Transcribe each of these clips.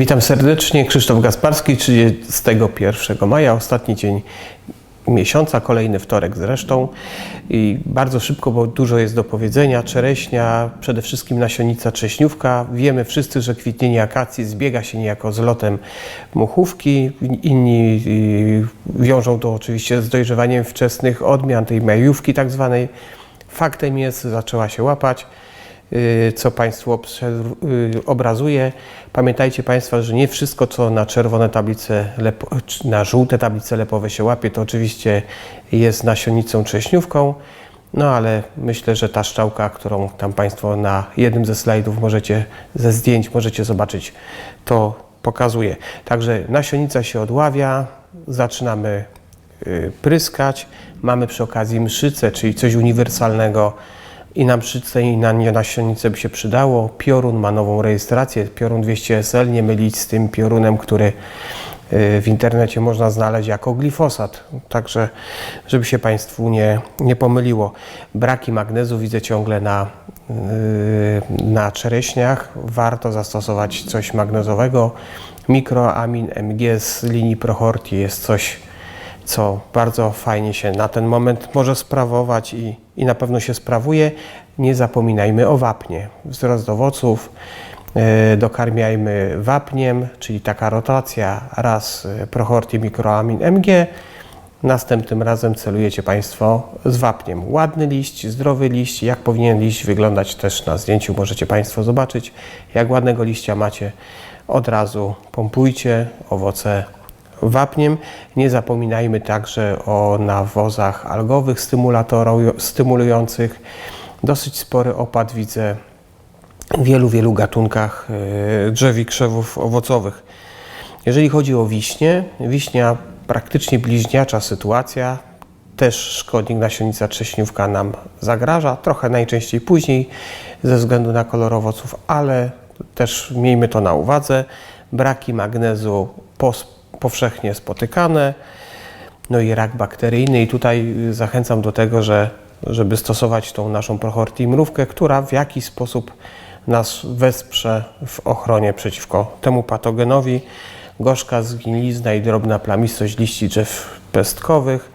Witam serdecznie, Krzysztof Gasparski, 31 maja, ostatni dzień miesiąca, kolejny wtorek zresztą. I bardzo szybko, bo dużo jest do powiedzenia. Czereśnia, przede wszystkim nasionica cześniówka. Wiemy wszyscy, że kwitnienie akacji zbiega się niejako z lotem muchówki. Inni y, wiążą to oczywiście z dojrzewaniem wczesnych odmian, tej majówki tak zwanej. Faktem jest, zaczęła się łapać co Państwu y, obrazuje. Pamiętajcie Państwo, że nie wszystko, co na czerwone tablice, na żółte tablice lepowe się łapie, to oczywiście jest nasionicą cześniówką. No ale myślę, że ta szczałka, którą tam Państwo na jednym ze slajdów możecie, ze zdjęć możecie zobaczyć, to pokazuje. Także nasionica się odławia, zaczynamy y, pryskać. Mamy przy okazji mszycę, czyli coś uniwersalnego i na mszycę i na nasionicę by się przydało. Piorun ma nową rejestrację, Piorun 200SL, nie mylić z tym piorunem, który y, w internecie można znaleźć jako glifosat. Także, żeby się Państwu nie, nie pomyliło. Braki magnezu widzę ciągle na, y, na czereśniach. Warto zastosować coś magnezowego. Mikroamin MG z linii Prohorti jest coś, co bardzo fajnie się na ten moment może sprawować i, i na pewno się sprawuje. Nie zapominajmy o wapnie. Wzrost owoców e, dokarmiajmy wapniem, czyli taka rotacja, raz e, Prohorti Mikroamin MG, następnym razem celujecie Państwo z wapniem. Ładny liść, zdrowy liść, jak powinien liść wyglądać też na zdjęciu możecie Państwo zobaczyć. Jak ładnego liścia macie, od razu pompujcie owoce wapniem. Nie zapominajmy także o nawozach algowych stymulujących. Dosyć spory opad widzę w wielu, wielu gatunkach e, drzew i krzewów owocowych. Jeżeli chodzi o wiśnie, wiśnia praktycznie bliźniacza sytuacja. Też szkodnik nasionica trześniówka nam zagraża, trochę najczęściej później ze względu na kolor owoców, ale też miejmy to na uwadze. Braki magnezu pos- powszechnie spotykane, no i rak bakteryjny. I tutaj zachęcam do tego, że, żeby stosować tą naszą prochorti mrówkę, która w jakiś sposób nas wesprze w ochronie przeciwko temu patogenowi. Gorzka zgnilizna i drobna plamistość liści drzew pestkowych.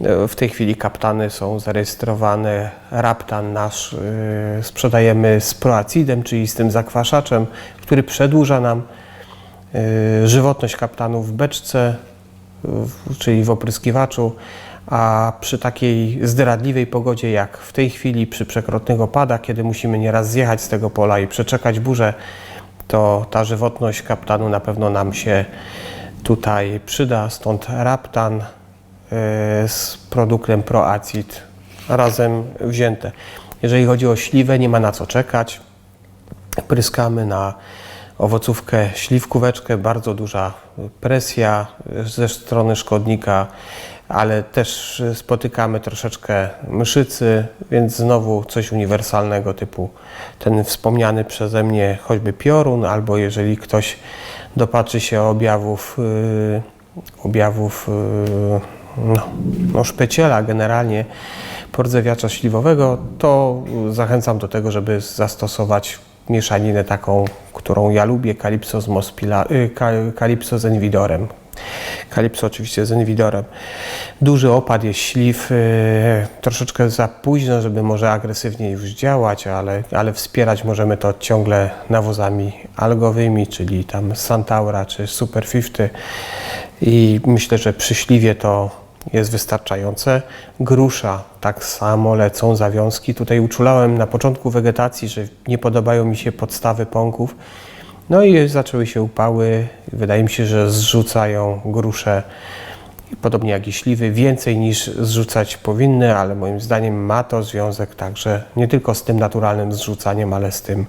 E, W tej chwili kaptany są zarejestrowane. Raptan nasz y, sprzedajemy z proacidem, czyli z tym zakwaszaczem, który przedłuża nam żywotność kaptanów w beczce, czyli w opryskiwaczu, a przy takiej zdradliwej pogodzie jak w tej chwili, przy przekrotnych opadach, kiedy musimy nieraz zjechać z tego pola i przeczekać burzę, to ta żywotność kaptanu na pewno nam się tutaj przyda. Stąd raptan y, z produktem Proacid razem wzięte. Jeżeli chodzi o śliwę, nie ma na co czekać. Pryskamy na owocówkę śliwkóweczkę, bardzo duża presja ze strony szkodnika, ale też spotykamy troszeczkę mszycy, więc znowu coś uniwersalnego typu ten wspomniany przeze mnie choćby piorun, albo jeżeli ktoś dopatrzy się objawów, yy, objawów yy, no, no szpeciela generalnie pordzewiacza śliwowego, to zachęcam do tego, żeby zastosować mieszaninę taką, którą ja lubię, Calypso z, Mospila, y, Calypso z Envidorem. Calypso oczywiście z Envidorem. Duży opad jest śliw, y, troszeczkę za późno, żeby może agresywnie już działać, ale, ale wspierać możemy to ciągle nawozami algowymi, czyli tam Santaura czy Super 50 i myślę, że przy śliwie to jest wystarczające. Grusza tak samo lecą zawiązki. Tutaj uczulałem na początku wegetacji, że nie podobają mi się podstawy pąków. No i zaczęły się upały. Wydaje mi się, że zrzucają grusze, podobnie jak i śliwy, więcej niż zrzucać powinny, ale moim zdaniem ma to związek także nie tylko z tym naturalnym zrzucaniem, ale z tym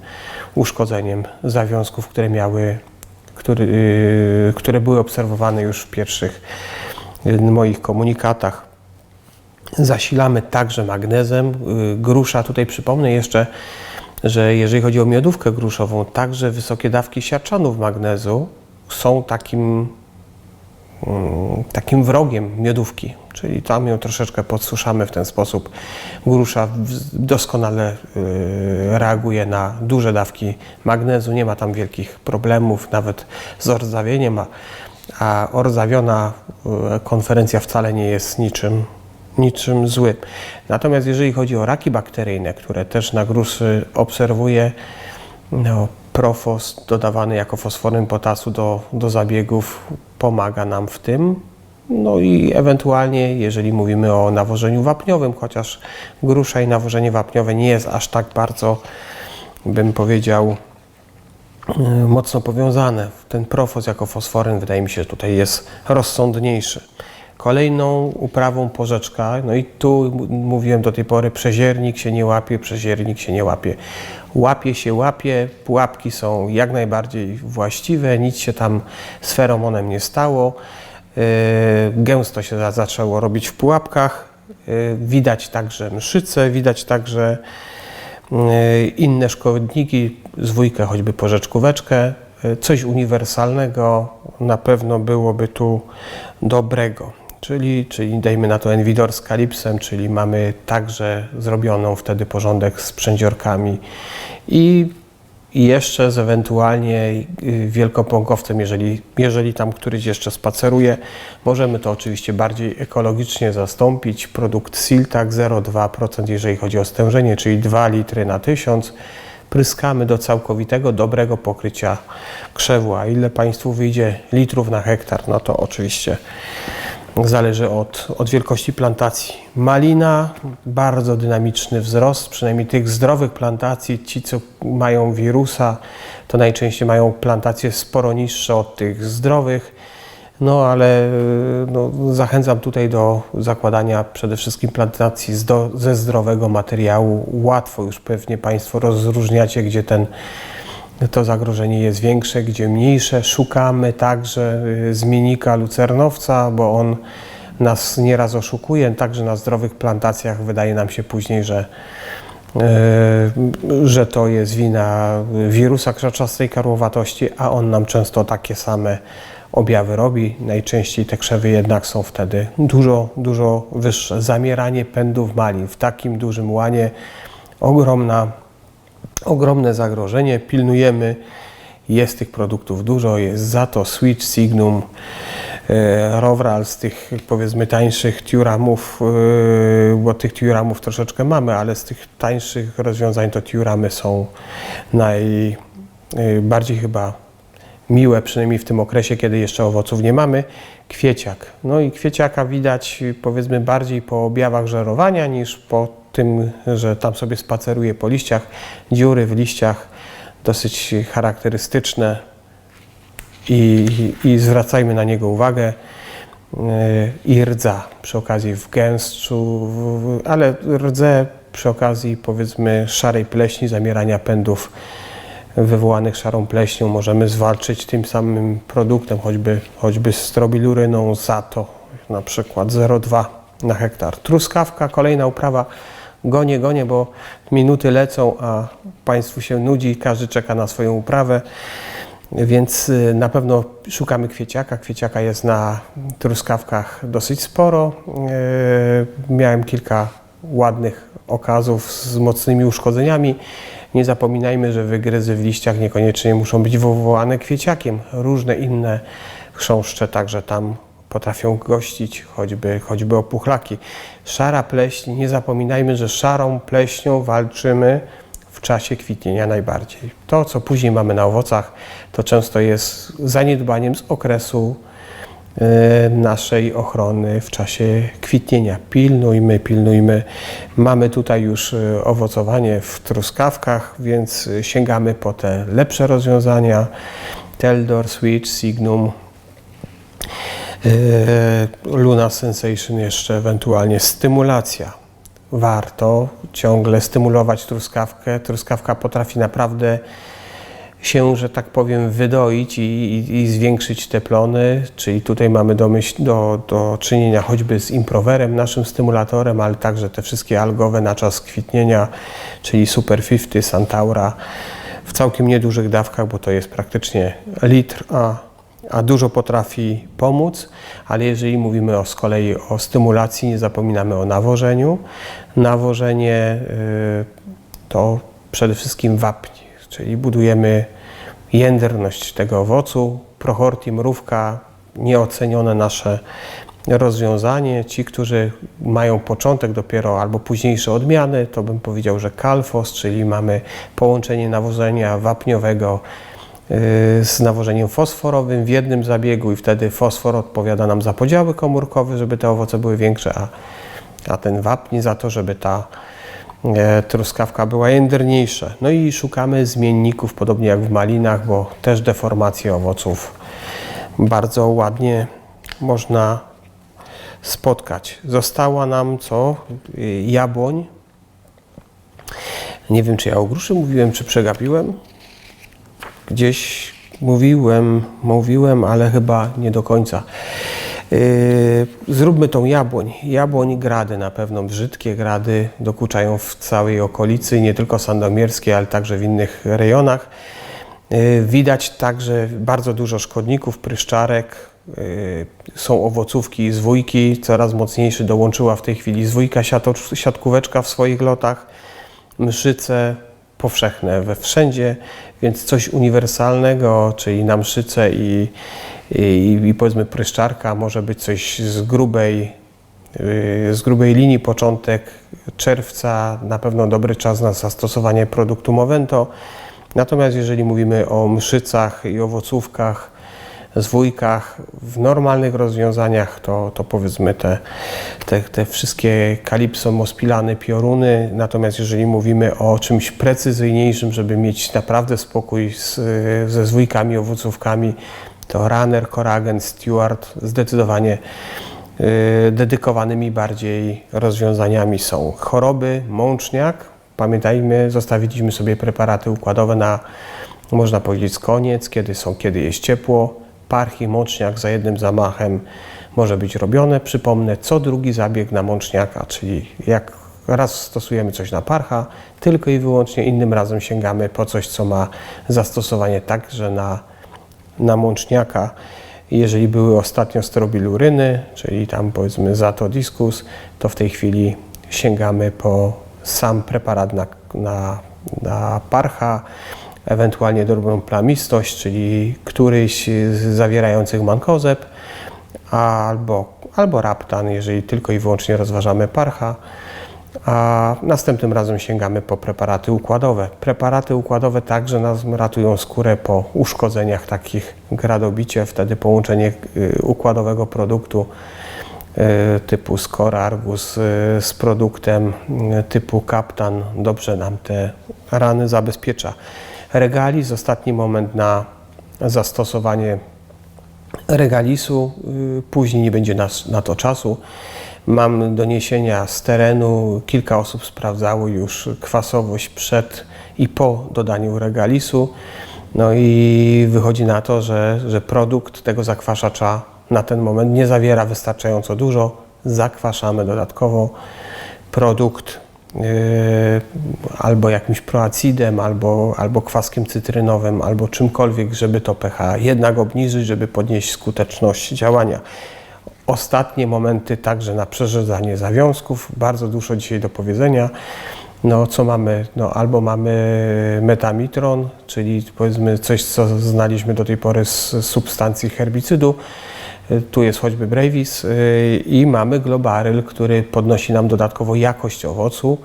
uszkodzeniem zawiązków, które miały, który, yy, które były obserwowane już w pierwszych moich komunikatach. Zasilamy także magnezem. Yy, Grusza, tutaj przypomnę jeszcze, że jeżeli chodzi o miodówkę gruszową, także wysokie dawki siarczanów magnezu są takim mm, takim wrogiem miodówki, czyli tam ją troszeczkę podsuszamy w ten sposób. Grusza doskonale y, reaguje na duże dawki magnezu, nie ma tam wielkich problemów, nawet z ordzawieniem, a ordzawiona y, konferencja wcale nie jest niczym niczym złym. Natomiast jeżeli chodzi o raki bakteryjne, które też na gruszy obserwuję, no, profos dodawany jako fosforem potasu do, do zabiegów pomaga nam w tym. No i ewentualnie, jeżeli mówimy o nawożeniu wapniowym, chociaż grusza i nawożenie wapniowe nie jest aż tak bardzo, bym powiedział, mocno powiązane. Ten profos jako fosforem wydaje mi się, że tutaj jest rozsądniejszy. Kolejną uprawą porzeczka, no i tu mówiłem do tej pory, przeziernik się nie łapie, przeziernik się nie łapie. Łapie się, łapie, pułapki są jak najbardziej właściwe, nic się tam z feromonem nie stało. Yy, Gęsto się za- zaczęło robić w pułapkach. Yy, Widać także mszyce, widać także inne szkodniki, zwójkę, choćby porzeczkóweczkę, yy, coś uniwersalnego na pewno byłoby tu dobrego. Czyli, czyli dajmy na to Envidor z kalipsem, czyli mamy także zrobioną wtedy porządek z przędziorkami i i jeszcze z ewentualnie y, wielkopąkowcem, jeżeli, jeżeli tam któryś jeszcze spaceruje. Możemy to oczywiście bardziej ekologicznie zastąpić. Produkt Siltak 0,2%, jeżeli chodzi o stężenie, czyli 2 litry na 1000. Pryskamy do całkowitego, dobrego pokrycia krzewu. A ile Państwu wyjdzie litrów na hektar, no to oczywiście Zależy od, od wielkości plantacji. Malina, bardzo dynamiczny wzrost, przynajmniej tych zdrowych plantacji. Ci, co mają wirusa, to najczęściej mają plantacje sporo niższe od tych zdrowych. No ale no, zachęcam tutaj do zakładania przede wszystkim plantacji ze zdrowego materiału. Łatwo już pewnie Państwo rozróżniacie, gdzie ten to zagrożenie jest większe, gdzie mniejsze. Szukamy także y, zmiennika lucernowca, bo on nas nieraz oszukuje. Także na zdrowych plantacjach wydaje nam się później, że, y, że to jest wina wirusa krzaczastej karłowatości, a on nam często takie same objawy robi. Najczęściej te krzewy jednak są wtedy dużo, dużo wyższe. Zamieranie pędów malin w takim dużym łanie ogromna ogromne zagrożenie. Pilnujemy, jest tych produktów dużo, jest za to Switch, Signum, e, Rovral z tych powiedzmy tańszych tiuramów, e, bo tych tiuramów troszeczkę mamy, ale z tych tańszych rozwiązań to tiuramy są najbardziej chyba miłe, przynajmniej w tym okresie, kiedy jeszcze owoców nie mamy. Kwieciak. No i kwieciaka widać powiedzmy bardziej po objawach żerowania niż po tym, że tam sobie spaceruje po liściach. Dziury w liściach dosyć charakterystyczne i, i zwracajmy na niego uwagę. Yy, I rdza przy okazji w gęszczu, ale rdzę przy okazji powiedzmy szarej pleśni, zamierania pędów wywołanych szarą pleśnią możemy zwalczyć tym samym produktem, choćby, choćby strobiluryną Zato, na przykład 0,2 na hektar. Truskawka, kolejna uprawa. Gonię, gonię, bo minuty lecą, a Państwu się nudzi, każdy czeka na swoją uprawę. Więc y, na pewno szukamy kwieciaka. Kwieciaka jest na truskawkach dosyć sporo. Yy, Miałem kilka ładnych okazów z mocnymi uszkodzeniami. Nie zapominajmy, że wygryzy w liściach niekoniecznie muszą być wywołane kwieciakiem. Różne inne chrząszcze także tam potrafią gościć, choćby, choćby opuchlaki. Szara pleśń, nie zapominajmy, że szarą pleśnią walczymy w czasie kwitnienia najbardziej. To, co później mamy na owocach, to często jest zaniedbaniem z okresu e, naszej ochrony w czasie kwitnienia. Pilnujmy, pilnujmy. Mamy tutaj już e, owocowanie w truskawkach, więc e, sięgamy po te lepsze rozwiązania. Teldor, Switch, Signum, Luna Sensation, jeszcze ewentualnie stymulacja. Warto ciągle stymulować truskawkę. Truskawka potrafi naprawdę się, że tak powiem, wydoić i, i, i zwiększyć te plony, czyli tutaj mamy do, myśl, do, do czynienia choćby z improwerem, naszym stymulatorem, ale także te wszystkie algowe na czas kwitnienia, czyli Super 50, Santaura w całkiem niedużych dawkach, bo to jest praktycznie litr, a a dużo potrafi pomóc, ale jeżeli mówimy o, z kolei o stymulacji, nie zapominamy o nawożeniu. Nawożenie y, to przede wszystkim wapń, czyli budujemy jędrność tego owocu, prochorti, mrówka, nieocenione nasze rozwiązanie. Ci, którzy mają początek dopiero albo późniejsze odmiany, to bym powiedział, że kalfos, czyli mamy połączenie nawożenia wapniowego z nawożeniem fosforowym w jednym zabiegu i wtedy fosfor odpowiada nam za podziały komórkowe, żeby te owoce były większe, a, a ten wapń za to, żeby ta e, truskawka była jędrniejsza. No i szukamy zmienników, podobnie jak w malinach, bo też deformacje owoców bardzo ładnie można spotkać. Została nam co? Y, Jabłoń. Nie wiem, czy ja o gruszy mówiłem, czy przegapiłem. Gdzieś mówiłem, mówiłem, ale chyba nie do końca. Yy, zróbmy tą jabłoń. Jabłoń, grady na pewno, brzydkie grady dokuczają w całej okolicy, nie tylko sandomierskie, ale także w innych rejonach. Yy, Widać także bardzo dużo szkodników, pryszczarek. Yy, Są owocówki, zwójki, coraz mocniejszy dołączyła w tej chwili zwójka siatkóweczka w swoich lotach. Mszyce powszechne we wszędzie, więc coś uniwersalnego, czyli na mszyce i, i, i powiedzmy pryszczarka może być coś z grubej, yy, z grubej linii, początek czerwca, na pewno dobry czas na zastosowanie produktu Movento. Natomiast jeżeli mówimy o mszycach i owocówkach, zwójkach, w normalnych rozwiązaniach, to, to powiedzmy te, te, te wszystkie kalipso, mospilany, pioruny. Natomiast jeżeli mówimy o czymś precyzyjniejszym, żeby mieć naprawdę spokój z, ze zwójkami, owocówkami, to Runner, Coragen, Stewart zdecydowanie y, dedykowanymi bardziej rozwiązaniami są choroby, mączniak. Pamiętajmy, zostawiliśmy sobie preparaty układowe na, można powiedzieć, koniec, kiedy są, kiedy jest ciepło. Parchi, mączniak za jednym zamachem może być robione. Przypomnę, co drugi zabieg na mączniaka, czyli jak raz stosujemy coś na parcha, tylko i wyłącznie innym razem sięgamy po coś, co ma zastosowanie także na, na mączniaka. Jeżeli były ostatnio strobiluryny, czyli tam powiedzmy zatodiskus, to w tej chwili sięgamy po sam preparat na, na, na parcha, ewentualnie drobną plamistość, czyli któryś z zawierających mankozeb, albo, albo raptan, jeżeli tylko i wyłącznie rozważamy parcha, a następnym razem sięgamy po preparaty układowe. Preparaty układowe także nas ratują skórę po uszkodzeniach takich gradobicie, wtedy połączenie y, układowego produktu y, typu Scora Argus y, z produktem typu Captan dobrze nam te rany zabezpiecza. Regalis, ostatni moment na zastosowanie regalisu, y, później nie będzie nas, na to czasu. Mam doniesienia z terenu, kilka osób sprawdzało już kwasowość przed i po dodaniu regalisu. No i wychodzi na to, że, że produkt tego zakwaszacza na ten moment nie zawiera wystarczająco dużo. Zakwaszamy dodatkowo produkt albo jakimś proacidem, albo, albo kwaskiem cytrynowym, albo czymkolwiek, żeby to pH jednak obniżyć, żeby podnieść skuteczność działania. Ostatnie momenty także na przerzedzanie zawiązków. Bardzo dużo dzisiaj do powiedzenia. No, co mamy? No, albo mamy metamitron, czyli powiedzmy coś, co znaliśmy do tej pory z substancji herbicydu. Y, Tu jest choćby Brevis y, i mamy Globaryl, który podnosi nam dodatkowo jakość owocu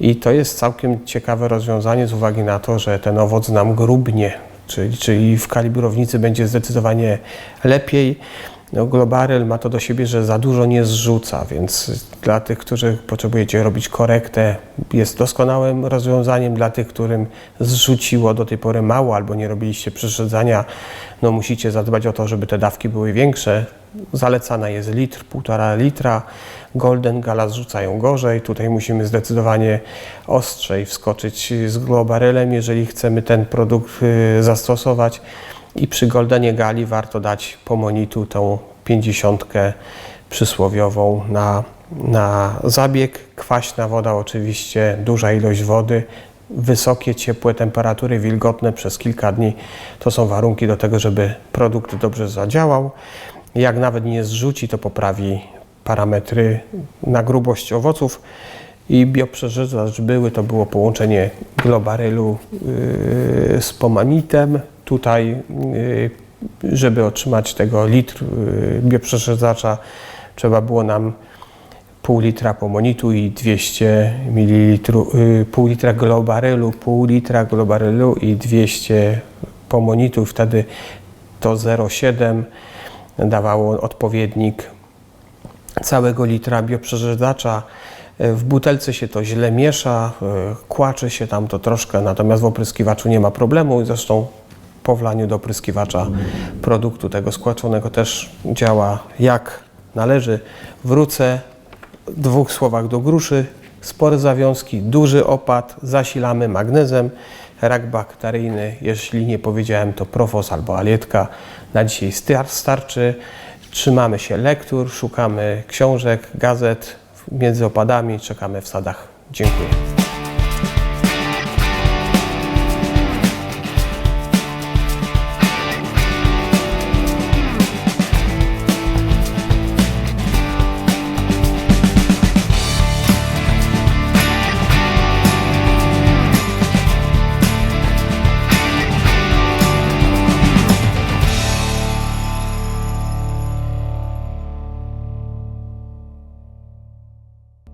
i to jest całkiem ciekawe rozwiązanie z uwagi na to, że ten owoc nam grubnie, czyli, czyli w kalibrownicy będzie zdecydowanie lepiej. No, Globaryl ma to do siebie, że za dużo nie zrzuca, więc dla tych, którzy potrzebujecie robić korektę, jest doskonałym rozwiązaniem. Dla tych, którym zrzuciło do tej pory mało albo nie robiliście przeszedzania, no musicie zadbać o to, żeby te dawki były większe. Zalecana jest litr, półtora litra. Golden Gala zrzucają gorzej. Tutaj musimy zdecydowanie ostrzej wskoczyć z globarylem, jeżeli chcemy ten produkt y, zastosować. I przy Goldenie Gali warto dać pomonitu tą 50 przysłowiową na, na zabieg. Kwaśna woda oczywiście, duża ilość wody. wysokie, ciepłe temperatury, wilgotne przez kilka dni to są warunki do tego, żeby produkt dobrze zadziałał. Jak nawet nie zrzuci, to poprawi parametry na grubość owoców. I bioprzeżyzacz były, to było połączenie globarylu yy, z pomanitem. Tutaj, yy, żeby otrzymać tego litr yy, bioprzeżyzacza, trzeba było nam pół litra pomonitu i 200 ml, pół litra globarylu, pół litra globarylu i 200 pomonitu. Wtedy to 0,7 dawało odpowiednik całego litra bioprzeżyzacza. W butelce się to źle miesza, kłaczy się tam to troszkę, natomiast w opryskiwaczu nie ma problemu. Zresztą po wlaniu do opryskiwacza produktu tego skłaczonego też działa jak należy. Wrócę w dwóch słowach do gruszy. Spore zawiązki, duży opad, zasilamy magnezem. Rak bakteryjny, jeśli nie powiedziałem, to profos albo alietka na dzisiaj star- starczy. Trzymamy się lektur, szukamy książek, gazet między opadami, czekamy w sadach. Dziękuję.